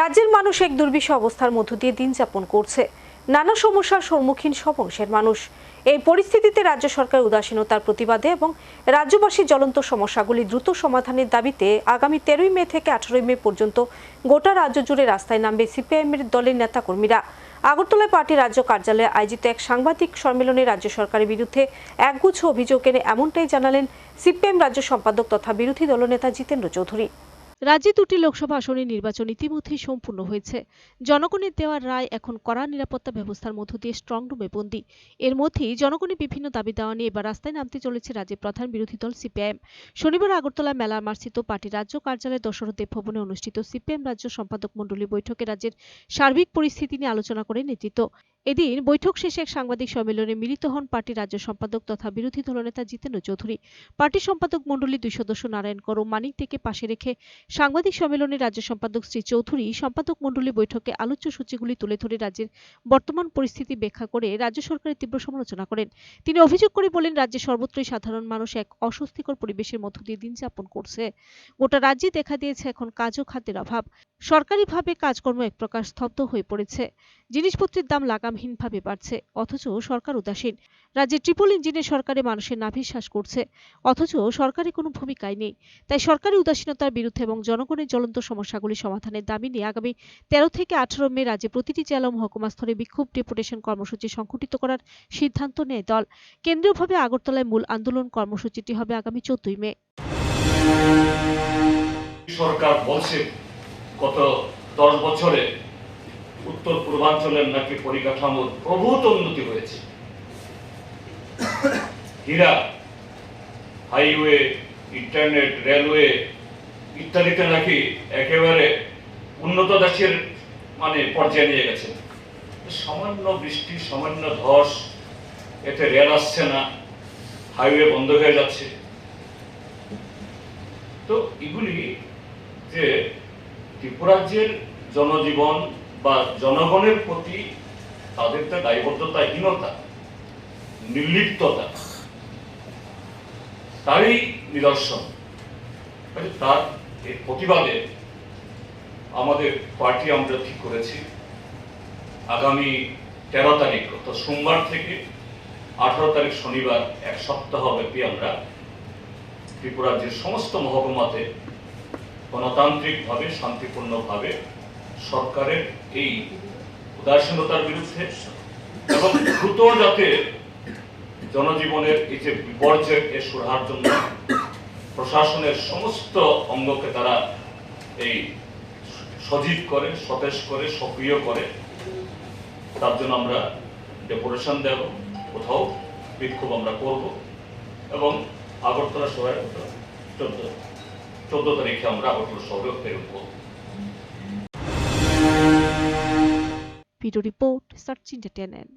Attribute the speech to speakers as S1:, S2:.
S1: রাজ্যের মানুষ এক দুর্বিষ অবস্থার মধ্য দিয়ে দিন যাপন করছে। নানা সমস্যার সম্মুখীন সব অংশের মানুষ। এই পরিস্থিতিতে রাজ্য সরকার উদাসীনতার প্রতিবাদে এবং রাজ্যবাসীর জ্বলন্ত সমস্যাগুলি দ্রুত সমাধানের দাবিতে আগামী তেরোই মে থেকে আঠারোই মে পর্যন্ত গোটা রাজ্য জুড়ে রাস্তায় নামবে সিপিআইএমের দলের নেতাকর্মীরা। আগরতলায় পার্টি রাজ্য কার্যালয়ে আয়োজিত এক সাংবাদিক সম্মেলনে রাজ্য সরকারের বিরুদ্ধে একগুচ্ছ অভিযোগ এনে এমনটাই জানালেন সিপিএম রাজ্য সম্পাদক তথা বিরোধী দলনেতা জিতেন্দ্র চৌধুরী। রাজ্যে দুটি লোকসভা আসনের নির্বাচন ইতিমধ্যেই সম্পূর্ণ হয়েছে। জনগণের দেওয়া রায় এখন কড়া নিরাপত্তা ব্যবস্থার মধ্য দিয়ে স্ট্রং রুমে বন্দী। এর মধ্যেই জনগণের বিভিন্ন দাবি দেওয়া নিয়ে এবার রাস্তায় নামতে চলেছে রাজ্যের প্রধান বিরোধী দল সিপিআইএম। শনিবার আগরতলা মেলা মার্চিত পার্টি রাজ্য কার্যালয়ে দশরথ দেব ভবনে অনুষ্ঠিত সিপিএম রাজ্য সম্পাদক মণ্ডলী বৈঠকে রাজ্যের সার্বিক পরিস্থিতি নিয়ে আলোচনা করে নেতৃত্ব। এদিন বৈঠক শেষে এক সাংবাদিক সম্মেলনে মিলিত হন পার্টি রাজ্য সম্পাদক তথা বিরোধী দলনেতা জিতেন্দ্র চৌধুরী। পার্টি সম্পাদক মণ্ডলীর দুই সদস্য নারায়ণ কর মানিক থেকে পাশে রেখে সাংবাদিক সম্মেলনে রাজ্য সম্পাদক শ্রী চৌধুরী সম্পাদক মণ্ডলী বৈঠকে আলোচ্য সূচিগুলি তুলে ধরে রাজ্যের বর্তমান পরিস্থিতি ব্যাখ্যা করে রাজ্য সরকারের তীব্র সমালোচনা করেন। তিনি অভিযোগ করে বলেন, রাজ্যে সর্বত্রই সাধারণ মানুষ এক অস্বস্তিকর পরিবেশের মধ্য দিয়ে দিন যাপন করছে। গোটা রাজ্যে দেখা দিয়েছে এখন কাজ ও খাদ্যের অভাব। সরকারিভাবে কাজকর্ম এক প্রকার স্তব্ধ হয়ে পড়েছে। জিনিসপত্রের দাম লাগামহীনভাবে বাড়ছে, অথচ সরকার উদাসীন। রাজ্যে ট্রিপল ইঞ্জিনের সরকারে মানুষের নাভিশ্বাস করছে, অথচ সরকারি কোনো ভূমিকাই নেই। তাই সরকারি উদাসীনতার বিরুদ্ধে এবং জনগণের জ্বলন্ত সমস্যাগুলি সমাধানের দাবি নিয়ে আগামী তেরো থেকে আঠারো মে রাজ্যে প্রতিটি জেলা মহকুমা স্তরে বিক্ষোভ ডেপুটেশন কর্মসূচি সংঘটিত করার সিদ্ধান্ত নেয় দল। কেন্দ্রীয়ভাবে আগরতলায় মূল আন্দোলন কর্মসূচিটি হবে আগামী চোদ্দই মে।
S2: সরকার বলছে, গত দশ বছরে উত্তর পূর্বাঞ্চলের নাকি পরিকাঠামোর প্রভূত উন্নতি হয়েছে। হীরা হাইওয়ে ইন্টারনেট রেলওয়ে ইত্যাদিতে নাকি একেবারে উন্নত দেশের মানে পর্যায়ে নিয়ে গেছে। সামান্য বৃষ্টি, সামান্য ধস, এতে রেল আসছে না, হাইওয়ে বন্ধ হয়ে যাচ্ছে। তো এগুলি যে ত্রিপুরাজ্যের জনজীবন বা জনগণের প্রতি তাদের যে দায়বদ্ধতাহীনতা, নির্লিপ্ততা, তারই নিদর্শন। তার এর প্রতিবাদে আমাদের পার্টি আমরা ঠিক করেছি। আগামী তেরো তারিখ, অর্থাৎ সোমবার থেকে আঠারো তারিখ শনিবার, এক সপ্তাহ ব্যাপী আমরা ত্রিপুরার যে সমস্ত মহকুমাতে গণতান্ত্রিকভাবে, শান্তিপূর্ণভাবে সরকারের এই উদাসীনতার বিরুদ্ধে এবং দ্রুত যাতে জনজীবনের এই যে বিপর্যয়, এ সুরাহার জন্য প্রশাসনের সমস্ত অঙ্গকে তারা এই সজীব করে, সতেজ করে, সক্রিয় করে, তার জন্য আমরা ডেপুটেশন দেব, কোথাও বিক্ষোভ আমরা করব এবং আগরতলা শহরে চোদ্দ চোদ্দ তারিখে আমরা আগরতলা শহরে প্রেরণ করব
S1: ভিডিও রিপোর্ট সার্চ ইন্টারটেনমেন্ট